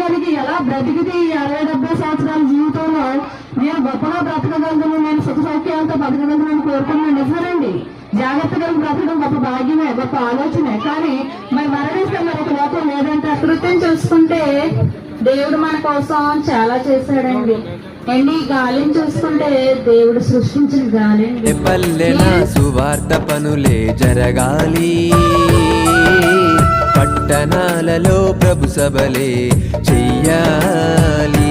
కలిగి ఎలా బ్రతికితే ఈ అరవై డెబ్బై సంవత్సరాల జీవితంలో నేను గొప్పగా బ్రతకగలను నేను సుఖ సౌఖ్యాలతో బతకగలను కోరుకున్నాను నిజమేనండి. జాగ్రత్త కలిగి బ్రతకడం గొప్ప భాగ్యమే గొప్ప ఆలోచనే. కానీ మరి మరణిస్తే మరి ఒక లోపం లేదంటే అకృత్యం చూసుకుంటే దేవుడు మన కోసం చాలా చేశాడండి. అండి గాలిని చూసుకుంటే దేవుడు సృష్టించిన గాలి పల్లెన సువార్త పనులే జరగాలి. పట్టణాలలో ప్రభు సభలే చెయ్యాలి.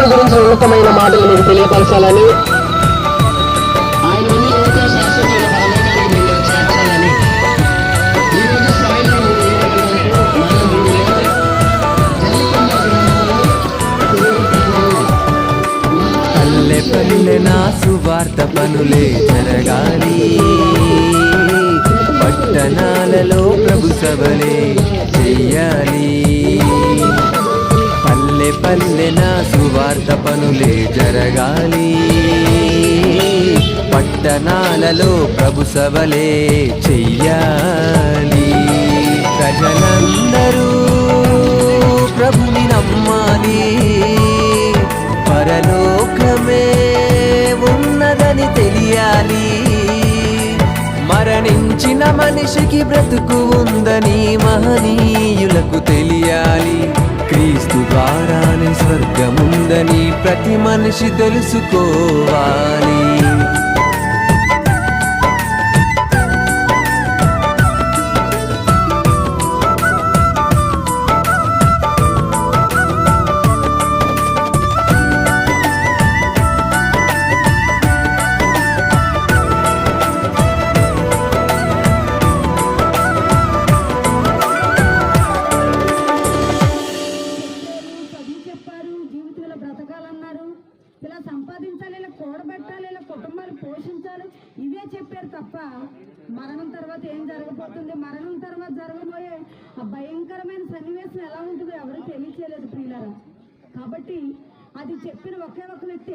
దేవుడి గురించి ఉన్నతమైన మాటలు మీకు తెలియపరచాలని. పల్లె నా సువార్త పనులే జరగాలి పట్టణాలలో ప్రభు సభలే చెయ్యాలి పల్లె పల్లె నా సువార్త పనులే జరగాలి. పట్టణాలలో ప్రభు సభలే చెయ్యాలి. ప్రజలందరూ ప్రభుని నమ్మాలి. పరలోకమే ఉన్నదని తెలియాలి. మరణించిన మనిషికి బ్రతుకు ఉందని మహనీయులకు తెలియాలి. క్రీస్తు ద్వారానే స్వర్గముందని ప్రతి మనిషి తెలుసుకోవాలి. పోషించాలి ఇవే చెప్పారు తప్ప మరణం తర్వాత ఏం జరగబోతుంది? మరణం తర్వాత జరగబోయే ఆ భయంకరమైన సన్నివేశం ఎలా ఉంటుందో ఎవరు తెలియచేయలేదు ప్రియులారా. కాబట్టి అది చెప్పిన ఒకే ఒక వ్యక్తి